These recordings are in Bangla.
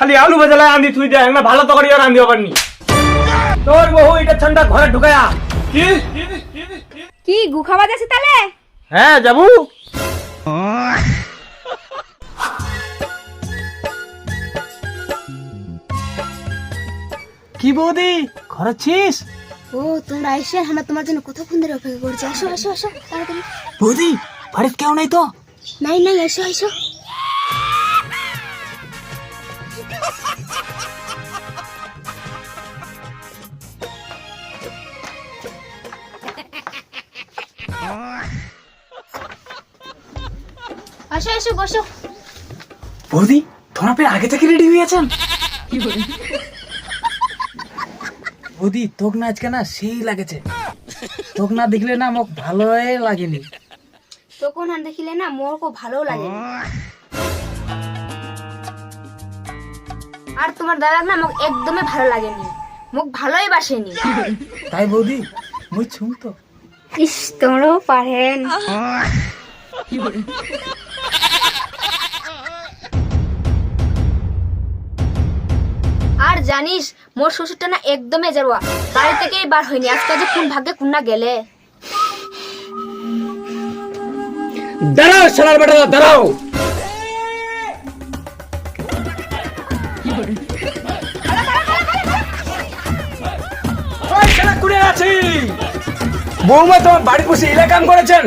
খালি আলু ভেজালে আন্দি থুই দেয় না ভালো তরকারি আর আন্দি হবার নি তোর বহু এটা ঠান্ডা ঘরে ঢুকায়া। কি? কি গু খাওয়া যাচ্ছে তাহলে হ্যাঁ যাবু। কি বৌদি ঘরে ছিস ও তোমরা আইসে আমরা তোমার জন্য কতক্ষণ ধরে অপেক্ষা করছি। আসো আসো আসো তাড়াতাড়ি। বৌদি বাড়িতে কেউ নাই তো? নাই নাই আসো আসো আসো আসো বসো। বৌদি ফের আগে থেকে রেডি বৌদি তোক না আজকে না সেই লাগেছে। তোক না দেখলে না মোক ভালোই লাগেনি। আর দেখিলে না মোর খুব ভালো লাগে আর তোমার দাদা না মোক একদমই ভালো লাগেনি। মোক ভালোই বাসেনি। তাই বৌদি মুই ছুম তো। ইস তোমরাও পারেন। আর জানিস মোর শ্বশুরটা না একদমই এজারোয়া। বাড়ি থেকেই বার হয়নি আজকে যে কোন ভাগ্যে কোন না গেলে। দাঁড়াও সালার বেটা দাঁড়াও। বৌমা তোমার বাড়ি বসে ইলা কাম করেছেন?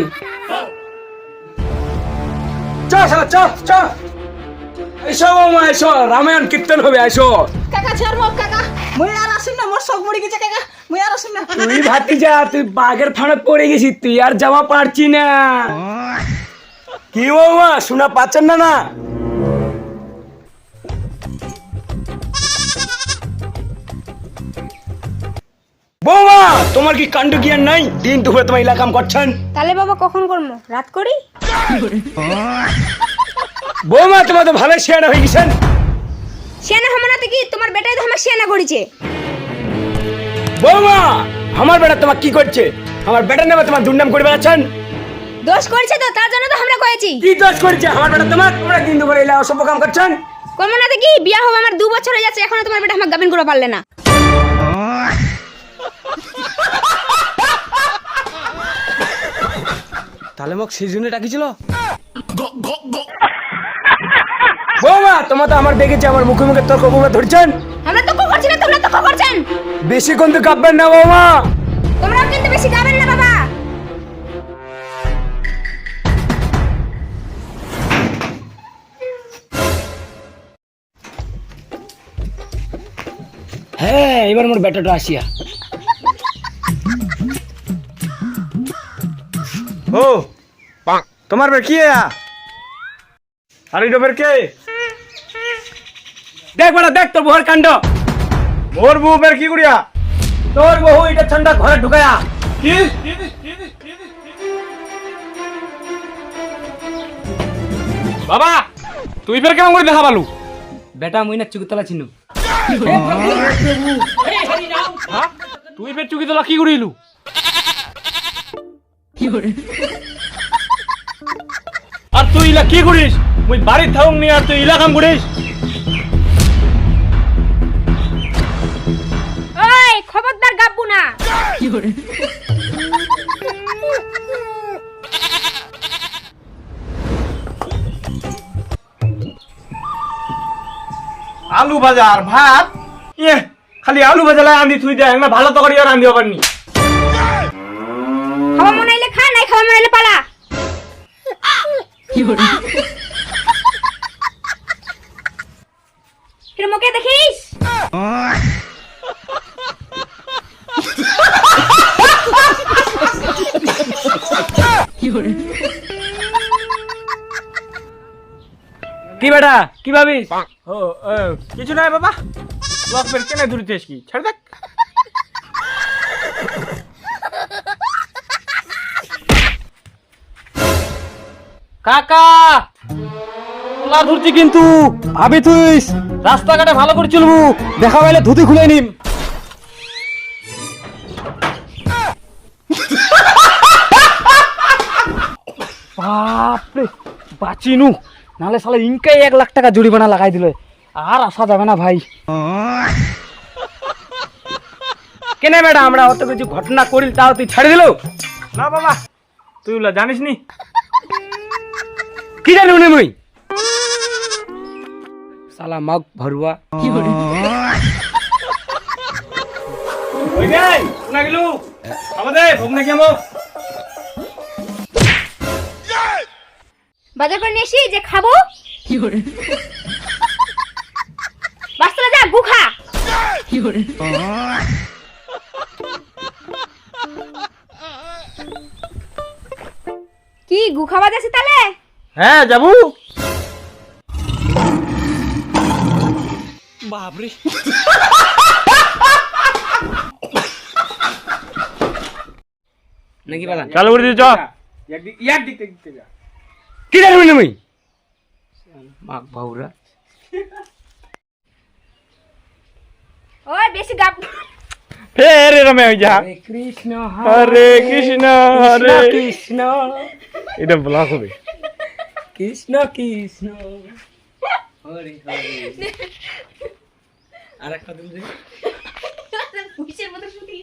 চ চ চ এসো বৌমা এসো। রামায়ণ কীর্তন হবে এসো। কাকা ছেড় মোক কাকা। মুই আর আসিম না মোর শখ মরে গেছে কাকা। মুই আর আসিম না। তুই ভাবতি যা তুই বাঘের ফাঁড়ে পড়ে গেছিস তুই আর জামা পারছি না। কি বৌমা শোনা পাচ্ছেন না না? তোমার কি কাণ্ড জ্ঞান নাই? দিন দুপুরে তোমার ইলাকাম করছেন। তাহলে বাবা কখন করব রাত করি? বৌমা তোমার তো ভালো শেয়ার হয়ে গেছেন। শিয়ানা হামানাতে কি? তোমার বেটাই তো আমার শিয়ানা করেছে। বৌমা আমার বেটা তোমার কি করছে? আমার বেটার নামে তোমার দুর্নাম করে বেড়াচ্ছেন। দোষ করেছে তো তার জন্য তো আমরা কয়েছি। কি দোষ করছে? আমার বেটা তোমার? তোমরা দিন দুপুরে ইলা অসভ্য কাম করছেন। কমনাতে কি? বিয়া হবে আমার দু বছর হয়ে যাচ্ছে এখনও তোমার বেটা আমার গাবিন করে পারলে না। তাহলে মোক সেই জন্য ডাকিছিল বৌমা তোমার তো আমার দেখেছে আমার মুখে মুখে তর্ক বৌমা ধরছেন। আমরা তো করছি না তোমরা তো করছেন বেশি কিন্তু কাঁপবেন না বৌমা। তোমরাও কিন্তু বেশি গাবেন না বাবা। হ্যাঁ এবার মোর বেটাটা আসিয়া। ও তোমার বের কি আর এটা বের কে? দেখ বেটা দেখ তোর বউয়ের কাণ্ড। মোর বউ বের কি করিয়া? তোর বউ এটা ঠান্ডা ঘরে ঢুকায়া। কি? বাবা তুই ফের কেমন করে দেখা পালু? বেটা মুই না চুকুতলা চিনু। হ্যাঁ? তুই ফের চুকিতলা কি করিলু? আর তুই ইলা কি করিস? মুই বাড়ির থাকুক নি আর তুই ইলা কাম করিস? ওই খবরদার গাববু না। আলু ভাজা আর ভাত? ইয়ে খালি আলু ভাজা লাই আন্দি থুই দেয় না ভালো তরকারি আর আন্দি হবার নি। খাওয়া মনে হইলে খা নাই খাওয়া মনে হইলে পালা। মুখে দেখিস? কি বেটা? কি ভাবিস? ও কিছু নাই বাবা। কেনে দূরিতেস কি? ছাড় দেখ। কাকা! ওলা ধরছি কিন্তু ভাবি তুইস রাস্তাঘাটে ভালো করে চলবু। দেখা পাইলে ধুতি খুলে নিম। বাপরে, বাঁচিনু। নালে সালে ইনকাই এক লাখ টাকা জরিমানা লাগাই দিল। আর আসা যাবে না ভাই। কেনে ম্যাডাম আমরা অত কিছু ঘটনা করি তাও তুই ছেড়ে দিল? না বাবা, তুই জানিস নি কি জানি উনি মুই? সালা মগ ভরুয়া। ওই গাই শোনা গেল? আমাদের ভোগ নাকি আমো? বাজার করে নিয়ে এসি যে খাব? কি করে বাস্তবে যা গুখা কি করে কি গুখা বাজাছে তাহলে? হ্যাঁ যাব। বাপরে। নাকি বালা চালু করে দিছ একদিক ইয়ার দিক থেকে যা। কি জানি উনি মুই? ভাউরা ওই বেশি গাপ। ফের এরমে হয়ে যা। কৃষ্ণ হরে কৃষ্ণ হরে কৃষ্ণ। এটা ব্লক হবে। কৃষ্ণ কৃষ্ণ। হরি হরি। আর একটা দিন মতো শুনি।